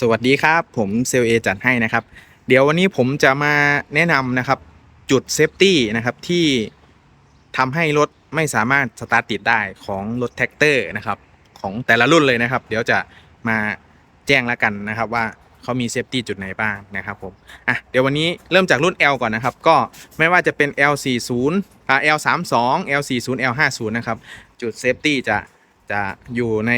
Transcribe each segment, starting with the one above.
สวัสดีครับ ผมเซลเอจัดให้นะครับ เดี๋ยววันนี้ผมจะมาแนะนำนะครับจุดเซฟตี้นะครับที่ทำให้รถไม่สามารถสตาร์ทติดได้ของรถแท็กเตอร์นะครับของแต่ละรุ่นเลยนะครับ เดี๋ยวจะมาแจ้งแล้วกันนะครับว่าเขามีเซฟตี้จุดไหนบ้างนะครับผมอะเดี๋ยววันนี้เริ่มจากรุ่น L ก่อนนะครับ ก็ไม่ว่าจะเป็น L40 อ่า L32 L40 L50 นะครับ จุดเซฟตี้จะจะอยู่ใน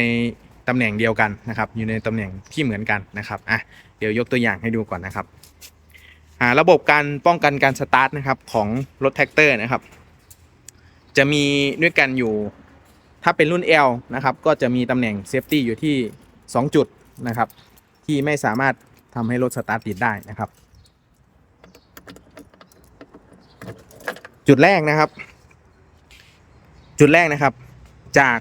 ตำแหน่งเดียวกันนะครับ อยู่ในตำแหน่งที่เหมือนกันนะครับอะเดี๋ยวยกตัวอย่างให้ดูก่อนนะครับอ่าระบบการป้องกันการสตาร์ทนะครับของรถแท็กเตอร์นะครับ จะมีด้วยกันอยู่ถ้าเป็นรุ่น L นะครับก็จะมีตำแหน่งเซฟตี้อยู่ที่ 2 จุดนะครับ ที่ไม่สามารถทำให้รถสตาร์ทติดได้นะครับ จุดแรกนะครับ จุดแรกนะครับจาก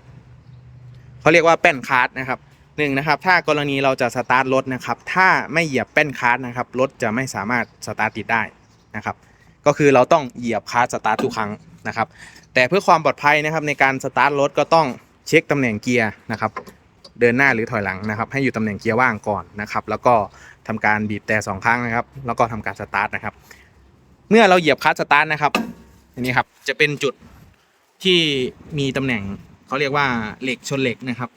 เขาเรียกว่าแป้นคาร์ดนะครับหนึ่งนะครับถ้ากรณีเราจะสตาร์ทรถนะครับถ้าไม่เหยียบแป้นคาร์ดนะครับรถจะไม่สามารถสตาร์ทติดได้นะครับก็คือเราต้องเหยียบคาร์ดสตาร์ททุกครั้งนะครับแต่เพื่อความปลอดภัยนะครับในการสตาร์ทรถก็ต้องเช็คตำแหน่งเกียร์นะครับเดินหน้าหรือถอยหลังนะครับให้อยู่ตำแหน่งเกียร์ว่างก่อนนะครับแล้วก็ทำการบีบแต่สองครั้งนะครับแล้วก็ทำการสตาร์ทนะครับเมื่อเราเหยียบคลัตช์สตาร์ทนะครับอันนี้ครับจะเป็นจุดที่มีตำแหน่ง เขาเรียกว่าเหล็กชนเหล็กนะครับ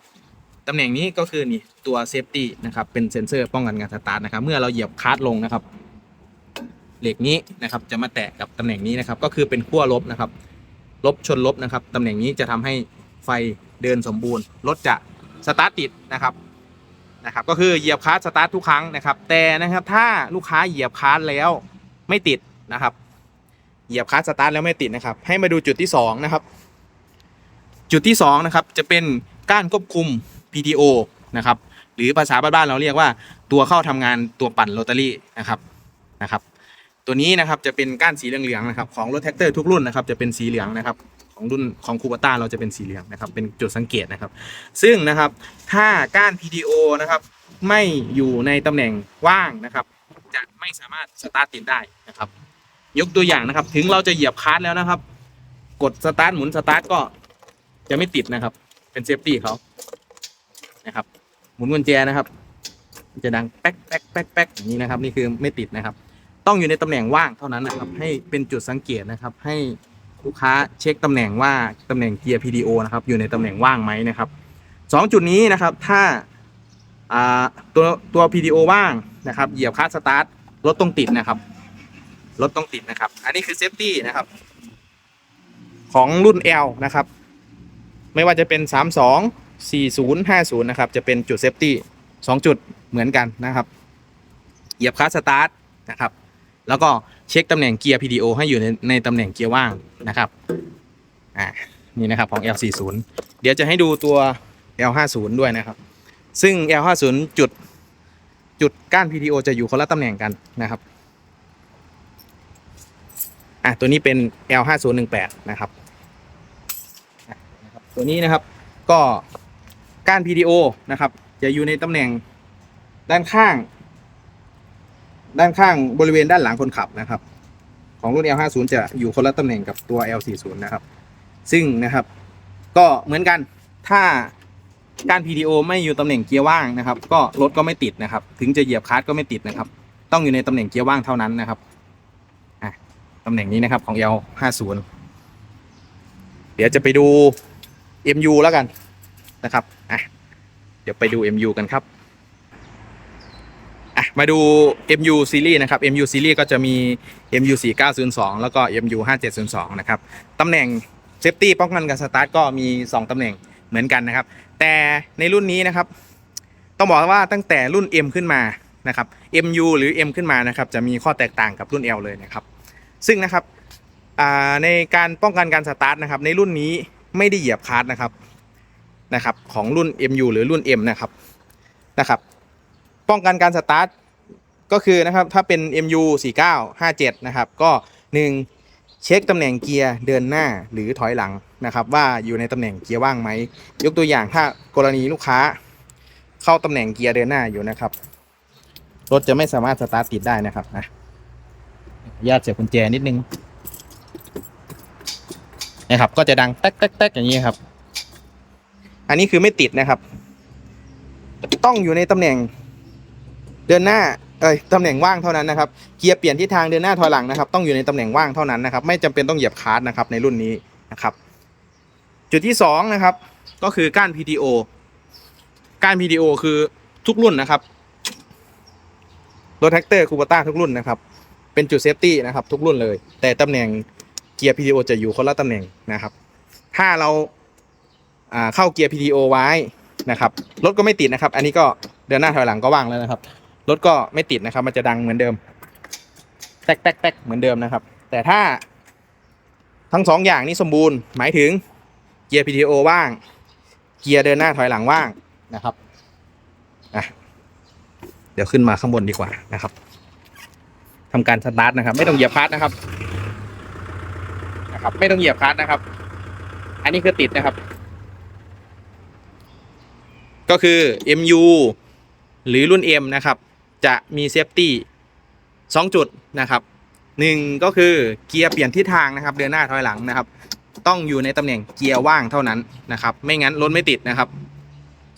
ตำแหน่งนี้ก็คือนี่ตัวเซฟตี้นะครับเป็นเซ็นเซอร์ป้องกันการสตาร์ทนะครับเมื่อเราเหยียบคลัตช์ลงนะครับ เหล็กนี้นะครับจะมาแตะกับตำแหน่งนี้นะครับ ก็คือเป็นขั้วลบนะครับ ลบชนลบนะครับตำแหน่งนี้จะทำให้ไฟเดินสมบูรณ์รถจะสตาร์ทติดนะครับนะครับ ก็คือเหยียบคลัตช์สตาร์ททุกครั้งนะครับ แต่นะครับถ้าลูกค้าเหยียบคลัตช์แล้วไม่ติดนะครับ เหยียบคลัตช์สตาร์ทแล้วไม่ติดนะครับ ให้มาดูจุดที่สองนะครับ จุดที่สองนะครับจะเป็นก้านควบคุม PTO นะครับหรือภาษาบ้านๆเราเรียกว่าตัวเข้าทำงานตัวปั่นโรตารี่นะครับนะครับ ตัวนี้นะครับจะเป็นก้านสีเหลืองๆนะครับของรถแท็กเตอร์ทุกรุ่นนะครับจะเป็นสีเหลืองนะครับของรุ่นของคูปต้าเราจะเป็นสีเหลืองนะครับเป็นจุดสังเกตนะครับ ซึ่งนะครับถ้าก้าน PTO นะครับไม่อยู่ในตำแหน่งว่างนะครับ จะไม่สามารถสตาร์ทติดได้นะครับ ยกตัวอย่างนะครับ ถึงเราจะเหยียบคลัตช์แล้วนะครับ กดสตาร์ทหมุนสตาร์ทก็ จะไม่ติดนะครับ เป็นเซฟตี้เขานะครับ หมุนกุญแจนะครับ จะดังแป๊กแป๊กแป๊กแป๊กอย่างนี้นะครับ นี่คือไม่ติดนะครับ ต้องอยู่ในตำแหน่งว่างเท่านั้นนะครับ ให้เป็นจุดสังเกตนะครับ ให้ลูกค้าเช็คตำแหน่งว่าตำแหน่งเกียร์ PDO นะครับ อยู่ในตำแหน่งว่างไหมนะครับสองจุดนี้นะครับ ถ้าตัวตัว PDO ว่างนะครับ เหยียบคัสตาร์ทรถต้องติดนะครับรถต้องติดนะครับ อันนี้คือเซฟตี้นะครับ ของรุ่น L นะครับ ไม่ว่าจะเป็น 32 40 50 นะครับ จะเป็นจุดเซฟตี้2จุดเหมือนกันนะครับ เหยียบคลัตช์สตาร์ทนะครับ แล้วก็เช็คตำแหน่งเกียร์ PDO ให้อยู่ในในตำแหน่งเกียร์ว่างนะครับอ่านี่นะครับของ L40 เดี๋ยวจะให้ดูตัว L50 ด้วยนะครับ ซึ่ง L50 จุดจุดก้าน PDO จะอยู่คนละตำแหน่งกันนะครับอะตัวนี้เป็น L5018 นะครับอะนะครับ ตัวนี้นะครับ ก็ก้าน PDO นะครับ จะอยู่ในตำแหน่งด้านข้าง ด้านข้างบริเวณด้านหลังคนขับนะครับ ของรุ่น L50 จะอยู่คนละตำแหน่งกับตัว L40 นะครับ ซึ่งนะครับ ก็เหมือนกันถ้าการ PDO ไม่อยู่ตำแหน่งเกียร์ว่างนะครับ ก็รถก็ไม่ติดนะครับ ถึงจะเหยียบคลัตช์ก็ไม่ติดนะครับ ต้องอยู่ในตำแหน่งเกียร์ว่างเท่านั้นนะครับตำแหน่งนี้นะครับของ L50 เดี๋ยวจะไปดู MU แล้วกันนะครับอะเดี๋ยวไปดู MU กันครับอะมาดู MU series นะครับ MU series ก็จะมี MU 4902 แล้วก็ MU 5702 นะครับตำแหน่ง safety ป้องกันการสตาร์ทก็มี 2ตำแหน่งเหมือนกันนะครับ แต่ในรุ่นนี้นะครับ ต้องบอกว่าตั้งแต่รุ่น M ขึ้นมานะครับ MU หรือ M ขึ้นมานะครับ จะมีข้อแตกต่างกับรุ่น L เลยนะครับ ซึ่งนะครับในการป้องกันการสตาร์ทนะครับ ในรุ่นนี้ ไม่ได้เหยียบคลัตช์นะครับนะครับ ของรุ่น MU หรือรุ่น M นะครับนะครับ ป้องกันการสตาร์ทก็คือนะครับถ้าเป็น MU 4957 นะครับ ก็ 1 เช็คตำแหน่งเกียร์เดินหน้าหรือถอยหลังนะครับ ว่าอยู่ในตำแหน่งเกียร์ว่างไหม ยกตัวอย่างถ้ากรณีลูกค้า เข้าตำแหน่งเกียร์เดินหน้าอยู่นะครับ รถจะไม่สามารถสตาร์ทติดได้นะครับอะญาติเสียบกุญแจนิดนึง นะครับ ก็จะดังแต๊กแต๊กแต๊กอย่างนี้ครับ อันนี้คือไม่ติดนะครับ ต้องอยู่ในตำแหน่ง เดินหน้าเอ้ยตำแหน่งว่างเท่านั้นนะครับเกียร์เปลี่ยนทิศทางเดินหน้าถอยหลังนะครับ ต้องอยู่ในตำแหน่งว่างเท่านั้นนะครับ ไม่จำเป็นต้องเหยียบคลัตช์นะครับในรุ่นนี้นะครับ จุดที่สองนะครับ ก็คือก้าน PTO ก้าน PTO คือทุกรุ่นนะครับรถแท็กเตอร์คูปต้าทุกรุ่นนะครับ เป็นจุดเซฟตี้นะครับ ทุกรุ่นเลย แต่ตำแหน่ง เกียร์ PTO จะอยู่คนละตำแหน่งนะครับ ถ้าเราเข้าเกียร์ PTO ไว้นะครับรถก็ไม่ติดนะครับ อันนี้ก็เดินหน้าถอยหลังก็ว่างแล้วนะครับรถก็ไม่ติดนะครับ มันจะดังเหมือนเดิมแตกแตกแตกเหมือนเดิมนะครับ แต่ถ้าทั้งสองอย่างนี้สมบูรณ์หมายถึงเกียร์ PTO ว่าง เกียร์เดินหน้าถอยหลังว่างนะครับอะเดี๋ยวขึ้นมาข้างบนดีกว่านะครับทำการสตาร์ทนะครับ ไม่ต้องเหยียบคลัตช์นะครับ นะครับ ไม่ต้องเหยียบคลัตช์นะครับ อันนี้คือติดนะครับ ก็คือ MU หรือรุ่น M นะครับ จะมีเซฟตี้สองจุดนะครับหนึ่งก็คือเกียร์เปลี่ยนทิศทางนะครับ เดินหน้าถอยหลังนะครับ ต้องอยู่ในตำแหน่งเกียร์ว่างเท่านั้นนะครับ ไม่งั้นรถไม่ติดนะครับ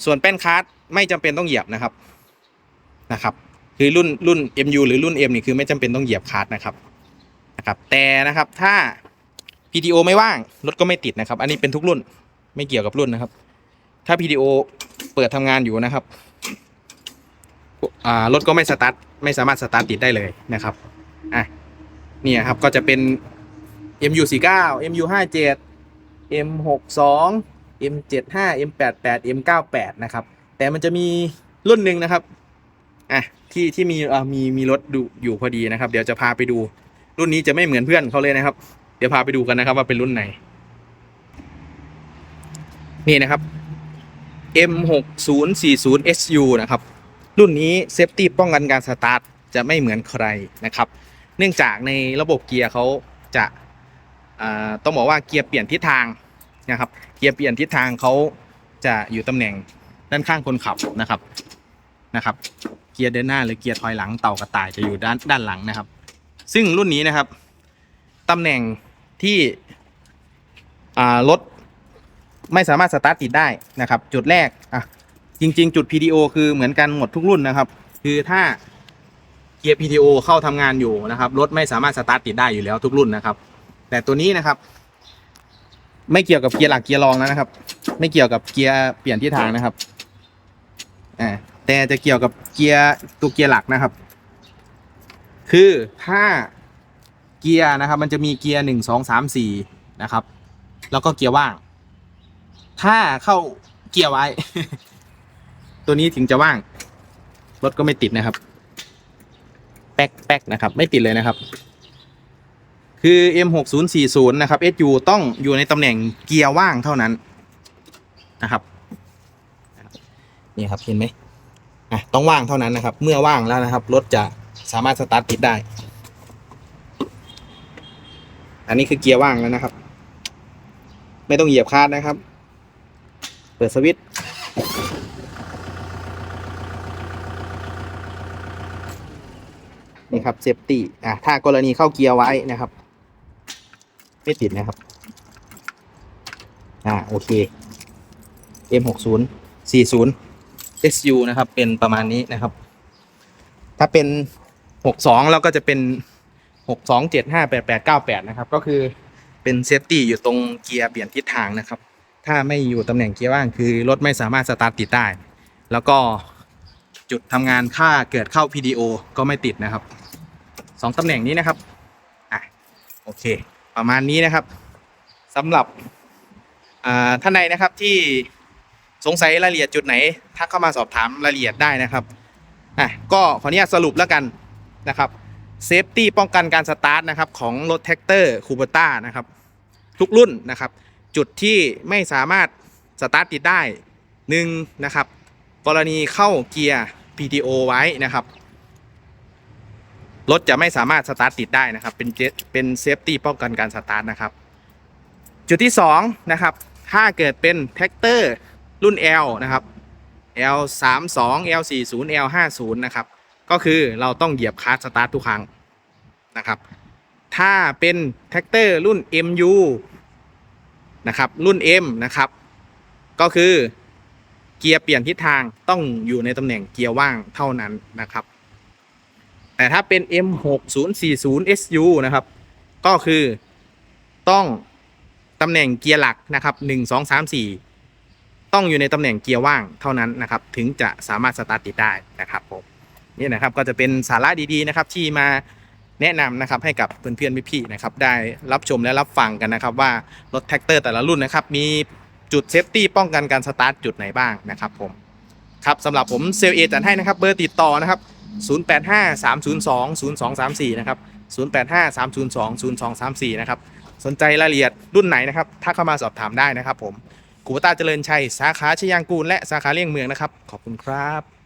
ส่วนแป้นคาร์ดไม่จำเป็นต้องเหยียบนะครับนะครับ คือรุ่นรุ่น MU หรือรุ่น M นี่คือไม่จำเป็นต้องเหยียบคาร์ดนะครับนะครับ แต่นะครับถ้า PTO ไม่ว่างรถก็ไม่ติดนะครับ อันนี้เป็นทุกรุ่นไม่เกี่ยวกับรุ่นนะครับ ถ้า PTO เปิดทำงานอยู่นะครับรถก็ไม่สตาร์ทไม่สามารถสตาร์ทติดได้เลยนะครับอะเนี่ยครับก็จะเป็น MU49 MU57 M62 M75 M88 M98 นะครับ แต่มันจะมีรุ่นหนึ่งนะครับอะที่ที่มีอ่ามีมีรถดูอยู่พอดีนะครับ เดี๋ยวจะพาไปดู รุ่นนี้จะไม่เหมือนเพื่อนเขาเลยนะครับ เดี๋ยวพาไปดูกันนะครับว่าเป็นรุ่นไหน นี่นะครับ M6040SU นะครับ รุ่นนี้เซฟตี้ป้องกันการสตาร์ทจะไม่เหมือนใครนะครับ เนื่องจากในระบบเกียร์เขาจะาต้องบอกว่าเกียร์เปลี่ยนทิศทางนะครับ เกียร์เปลี่ยนทิศทางเขาจะอยู่ตำแหน่งด้านข้างคนขับนะครับนะครับ เกียร์เดินหน้าหรือเกียร์ถอยหลังเต่ากระต่ายจะอยู่ด้านด้านหลังนะครับ ซึ่งรุ่นนี้นะครับตำแหน่ง ที่รถไม่สามารถสตาร์ทติดได้นะครับ จุดแรกอะจริง ๆ จุด PTO คือเหมือนกันหมดทุกรุ่นนะครับ คือถ้าเกียร์ PTO เข้าทำงานอยู่นะครับรถไม่สามารถสตาร์ทติดได้อยู่แล้วทุกรุ่นนะครับ แต่ตัวนี้นะครับ ไม่เกี่ยวกับเกียร์หลักเกียร์รองแล้วนะครับ ไม่เกี่ยวกับเกียร์เปลี่ยนทิศทางนะครับอ่าแต่จะเกี่ยวกับเกียร์ตัวเกียร์หลักนะครับ คือถ้า เกียร์นะครับ มันจะมีเกียร์หนึ่งสองสามสี่นะครับ แล้วก็เกียร์ว่าง ถ้าเข้าเกียร์ไว้ ตัวนี้ถึงจะว่าง รถก็ไม่ติดนะครับ แป๊กแป๊กนะครับ ไม่ติดเลยนะครับ คือ M6040 นะครับ SU ต้องอยู่ในตำแหน่งเกียร์ว่างเท่านั้นนะครับนี่ครับเห็นไหมอะต้องว่างเท่านั้นนะครับ เมื่อว่างแล้วนะครับ รถจะสามารถสตาร์ทติดได้ อันนี้คือเกียร์ว่างแล้วนะครับ ไม่ต้องเหยียบคลัตช์นะครับ เปิดสวิตช์นี่ครับเซฟตี้อะถ้ากรณีเข้าเกียร์ไว้นะครับ ไม่ติดนะครับ อ่าโอเค M60 40 SU นะครับ เป็นประมาณนี้นะครับ ถ้าเป็น 62 แล้วก็จะเป็น 62 75 88 98 นะครับ ก็คือเป็นเซฟตี้อยู่ตรงเกียร์เปลี่ยนทิศทางนะครับ ถ้าไม่อยู่ตำแหน่งเกียร์ว่างคือรถไม่สามารถสตาร์ทติดได้ แล้วก็จุดทำงานค่าเกิดเข้า PDO ก็ไม่ติดนะครับสองตำแหน่งนี้นะครับอะโอเค ประมาณนี้นะครับสำหรับท่านใดนะครับที่สงสัยรายละเอียดจุดไหนทักเข้ามาสอบถามรายละเอียดได้นะครับอะก็ขออนุญาตสรุปแล้วกันนะครับ เซฟตี้ป้องกันการสตาร์ทนะครับของรถแท็กเตอร์คูเปต้านะครับทุกรุ่นนะครับ จุดที่ไม่สามารถสตาร์ทติดได้หนึ่งนะครับ กรณีเข้าเกียร์ PTO ไว้นะครับรถจะไม่สามารถสตาร์ทติดได้นะครับ เป็นเจเป็นเซฟตี้ป้องกันการสตาร์ทนะครับ จุดที่2นะครับถ้าเกิดเป็นแท็กเตอร์รุ่น L นะครับ L 3 2 L 4 0 L 5 0 นะครับ ก็คือเราต้องเหยียบคลัตสตาร์ททุกครั้งนะครับ ถ้าเป็นแท็กเตอร์รุ่น MU นะครับรุ่น M นะครับ ก็คือเกียร์เปลี่ยนทิศทางต้องอยู่ในตำแหน่งเกียร์ว่างเท่านั้นนะครับ แต่ถ้าเป็น M6040SU นะครับ ก็คือต้องตำแหน่งเกียร์หลักนะครับ1 2 3 4 ต้องอยู่ในตำแหน่งเกียร์ว่างเท่านั้นนะครับ ถึงจะสามารถสตาร์ทติดได้นะครับผม นี่นะครับก็จะเป็นสาระดีๆนะครับที่มาแนะนำนะครับให้กับเพื่อนๆพี่ๆนะครับได้รับชมและรับฟังกันนะครับว่ารถแท็กเตอร์แต่ละรุ่นนะครับมีจุดเซฟตี้ป้องกันการสตาร์ทจุดไหนบ้างนะครับผมครับสำหรับผมเซลเอจัดให้นะครับเบอร์ติดต่อนะครับ0853020234นะครับ0853020234นะครับสนใจรายละเอียดรุ่นไหนนะครับทักเข้ามาสอบถามได้นะครับผมกูตาเจริญชัยสาขาชยางกูลและสาขาเลี่ยงเมืองนะครับ ขอบคุณครับ